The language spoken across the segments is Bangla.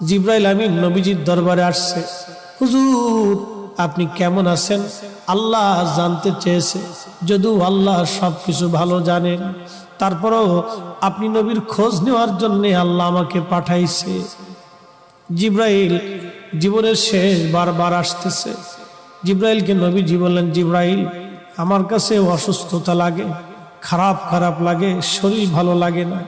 জিব্রাইল আমিন নবীজির দরবারে আসছে। হুজুর, আপনি কেমন আছেন? আল্লাহ জানতে চেয়েছে, যদিও আল্লাহ সব কিছু ভালো জানেন। তারপরও আপনি নবীর খোঁজ নেওয়ার জন্যে আল্লাহ আমাকে পাঠাইছে। জিব্রাইল জীবনের শেষ বারবার আসতেছে। জিব্রাইলকে নবীজি বললেন, জিব্রাইল, আমার কাছে অসুস্থতা লাগে, খারাপ খারাপ লাগে, শরীর ভালো লাগে না।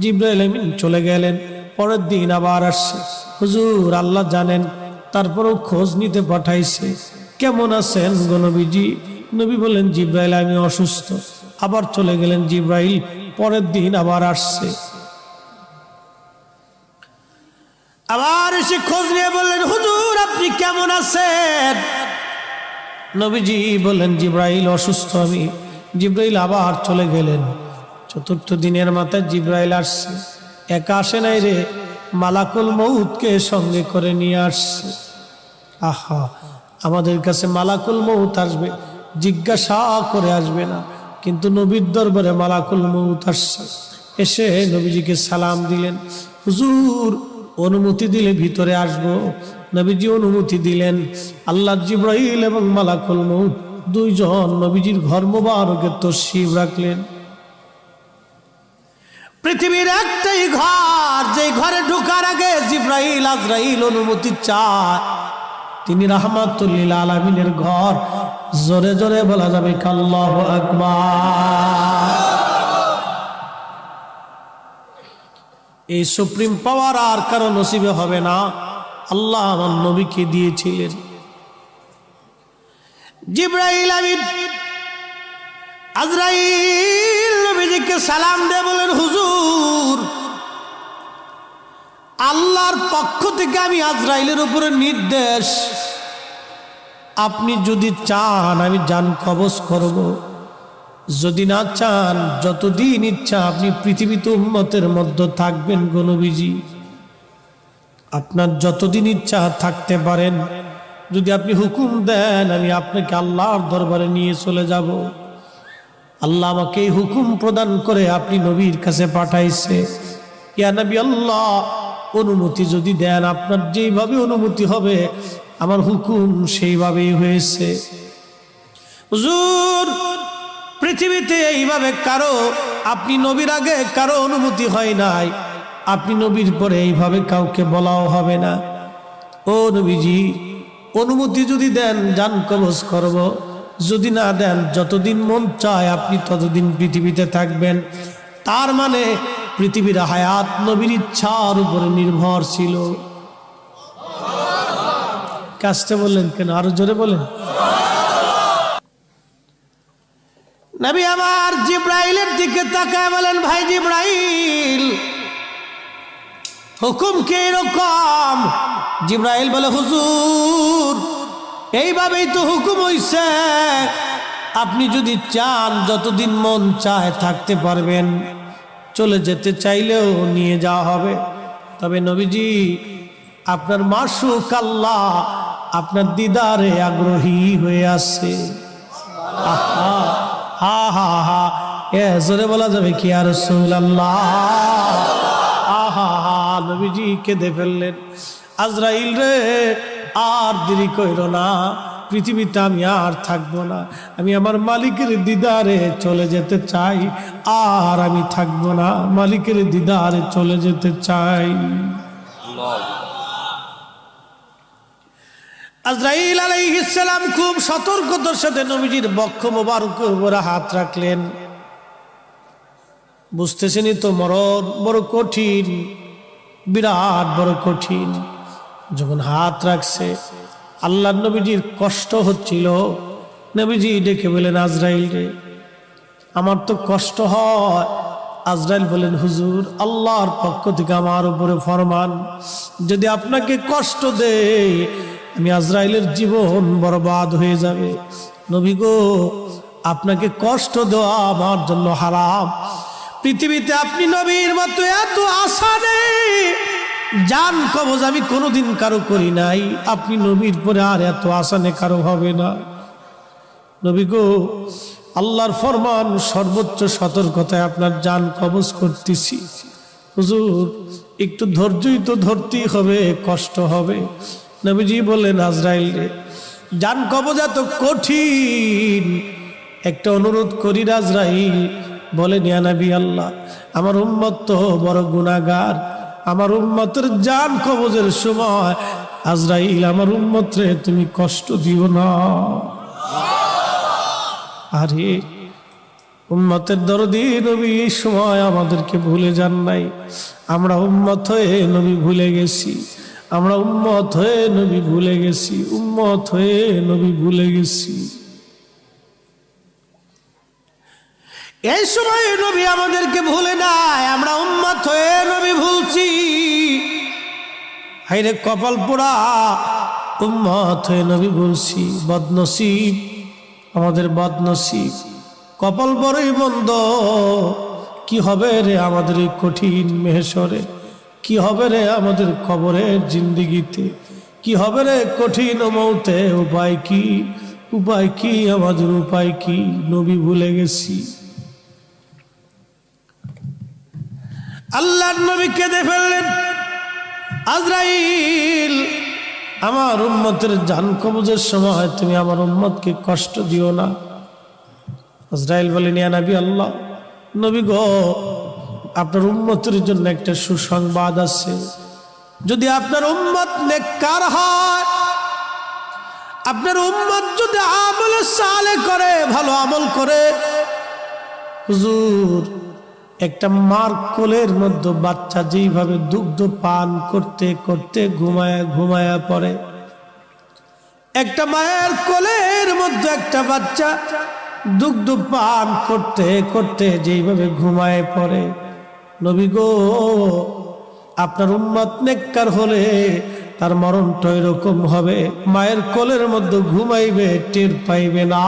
জিব্রাইল আমিন চলে গেলেন। পরের দিন আবার আসছে। হুজুর, আল্লাহ জানেন, তারপরেও খোঁজ নিতে পাঠাইছে। কেমন আছেন গো নবীজি? নবী বললেন, জিব্রাইল, আমি অসুস্থ। আবার চলে গেলেন, জিব্রাইল, পরের দিন আবার আসছে। আবার এসে খোঁজ নিয়ে বললেন, হুজুর, আপনি কেমন আছেন? নবীজি বললেন, জিব্রাইল, অসুস্থ আমি। জিব্রাইল আবার চলে গেলেন। চতুর্থ দিনের মাথায় জিব্রাইল আসছে। একা আসে নাই রে। মালাকুল মৌতকে সঙ্গে করে নিয়ে আসছে। আহা, আমাদের কাছে মালাকুল মৌত আসবে, জিজ্ঞাসা করে আসবে না। কিন্তু নবীর দরবারে মালাকুল মৌত আসছে। এসে নবীজিকে সালাম দিলেন। হুজুর, অনুমতি দিলে ভিতরে আসব। নবীজি অনুমতি দিলেন। আল্লাহ জিব্রাইল এবং মালাকুল মৌত দুইজন নবীজির ঘর মোবারকের তসিব রাখলেন। পৃথিবীর একটাই ঘর, যে ঘরে ঢোকার আগে জিব্রাইল, আজরাইল অনুমতি চায়। তিনি রাহমাতুল্লিল আলমিনের ঘর। জোরে জোরে বলা যাবে কাল্লাহ আকবার। এই সুপ্রিম পাওয়ার আর কারও নসিবে হবে না। আল্লাহ আমার নবীকে দিয়েছিলেন। জিব্রাইল আমিন, আজরাইল নবীজিকে সালাম দিয়ে বলেন, হুজুর, আল্লাহর পক্ষ থেকে আমি আজরাইলের উপরে নির্দেশ। আপনি যদি চান, আমি যান, কবজ করব। যদি না চান, যতদিন ইচ্ছা আপনি পৃথিবীতে উম্মতের মধ্যে থাকবেন গণবিজি আপনার যতদিন ইচ্ছা থাকতে পারেন। যদি আপনি হুকুম দেন, আমি আপনাকে আল্লাহর দরবারে নিয়ে চলে যাব। আল্লাহ আমাকে এই হুকুম প্রদান করে আপনি নবীর কাছে পাঠাইছে। ইয়া নবী আল্লাহ, অনুমতি যদি দেন, আপনার যেইভাবে অনুমতি হবে, আমার হুকুম সেইভাবেই হয়েছে। হুজুর, পৃথিবীতে এইভাবে কারও, আপনি নবীর আগে কারও অনুমতি হয় নাই। আপনি নবীর পরে এইভাবে কাউকে বলাও হবে না। ও নবীজি, অনুমতি যদি দেন, যান কবজ করব। যদি না দেন, যতদিন মন চায় আপনি ততদিন পৃথিবীতে থাকবেন। তার মানে পৃথিবীর হায়াত নবীর ইচ্ছার উপরে নির্ভর ছিল। কাজটা বললেন কেন? আরও জোরে বলেন। নবী আমার জিব্রাইলের দিকে তাকায় বলেন, ভাই জিব্রাইল, হুকুম কে এরকম? জিব্রাইল বলে, হুজুর এইভাবেই তো হুকুম হইছে। আপনি যদি চান, যতদিন মন চায় থাকতে পারবেন। চলে যেতে চাইলেও নিয়ে যাওয়া হবে। তবে নবীজি, আপনার মাসুক আল্লাহ আপনার দিদারে আগ্রহী হয়ে আছে। আহা, হা হা হা। বলা যাবে কি আর আল্লাহ আহা হা, নবীজি কেঁদে ফেললেন। আজরাইল রে আর দেরি কইর না, পৃথিবীতে আমি আর থাকব না। আমি আমার মালিকের দিদারে চলে যেতে চাই, আর আমি থাকব না মালিকের দিদারে চলে যেতে চাই। আজরাইল আলাইহিসসালাম খুব সতর্কতার সাথে নবীজির বক্ষ মোবারকের উপরে হাত রাখলেন। বুঝতেছেনই তো মরণ বড় কঠিন, বিরাট বড় কঠিন। যখন হাত রাখছে আল্লাহ নবীজির কষ্ট হচ্ছিল। নবীজি ডেকে বলেন আজরাইল রে, আমার তো কষ্ট হয়। আজরাইল বলেন হুজুর, আল্লাহর পক্ষ থেকে আমার উপরে ফরমান। যদি আপনাকে কষ্ট দেয়, আমি আজরাইলের জীবন বরবাদ হয়ে যাবে। নবী গো, আপনাকে কষ্ট দেওয়া আমার জন্য হারাম। পৃথিবীতে আপনি নবীর মতো এত আশা নেই। জান কবজ আমি কোনোদিন কারও করি নাই। আপনি নবীর পরে আর এত আসানে কারও হবে না। নবী গো, আল্লাহর ফরমান, সর্বোচ্চ সতর্কতায় আপনার জান কবজ করতেছি। হুজুর, একটু ধৈর্যই তো ধরতেই হবে, কষ্ট হবে। নবীজি বললেন, আজরাইল যান কবজা তো কঠিন। একটা অনুরোধ করি রাজরাইল বলেন, ইয়া আল্লাহ, আমার উম্মত তো বড় গুণাগার আমার উম্মতের জান কবজের সময়। আজরাইল, আমার উম্মত রে, তুমি কষ্ট দিও না। আরে, উম্মতের দরদি নবী এই সময় আমাদেরকে ভুলে যান নাই। আমরা উম্মত হয়ে নবী ভুলে গেছি। আমরা উম্মত হয়ে নবী ভুলে গেছি। উম্মত হয়ে নবী ভুলে গেছি। এই সময় নবী আমাদেরকে ভুলে নাই, আমরা উম্মত হয়ে নবী ভুলছি। হাইরে কপাল পোড়া, উম্মত হয়ে নবী ভুলছি, বদনসিব, আমাদের বদনসিব। কপাল বড়ই বন্ধ কি হবে রে আমাদের এই কঠিন মেহেশ্বরে কি হবে রে আমাদের কবরের জিন্দিগিতে? কি হবে রে কঠিন মৌতে, উপায় কি? উপায় কি, আমাদের উপায় কি? নবী ভুলে গেছি। আল্লাহ নবী কেঁদে ফেললেন। আজরাইল, আমার উম্মতের জান কবজের সময় তুমি আমার উম্মতকে কষ্ট দিও না। আজরাইল বলেন, ইয়া নবী আল্লাহ, নবী গো, আপনার উম্মতের জন্য একটা সুসংবাদ আছে। যদি আপনার উম্মত নেককার হয়, আপনার উম্মত যদি আমলে সালে করে, ভালো আমল করে, হুজুর একটা মার কোলের মধ্যে বাচ্চা যেইভাবে দুগ্ধ পান করতে করতে ঘুমায়া ঘুমায়া পড়ে। একটা মায়ের কোলের মধ্যে একটা বাচ্চা দুগ্ধ পান করতে করতে যেইভাবে ঘুমায় পড়ে। নবী গো, আপনার উম্মত নেককার হলে তার মরণটা এরকম হবে। মায়ের কোলের মধ্যে ঘুমাইবে, টের পাইবে না।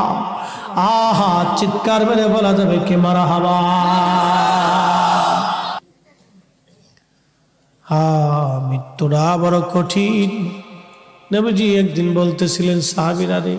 আহা, চিৎকার মেরে বলা যাবে কে মারা হাবা। হা মৃত্যুরা বড় কঠিন। নবীজি একদিন বলতেছিলেন, সাহাবিরা রে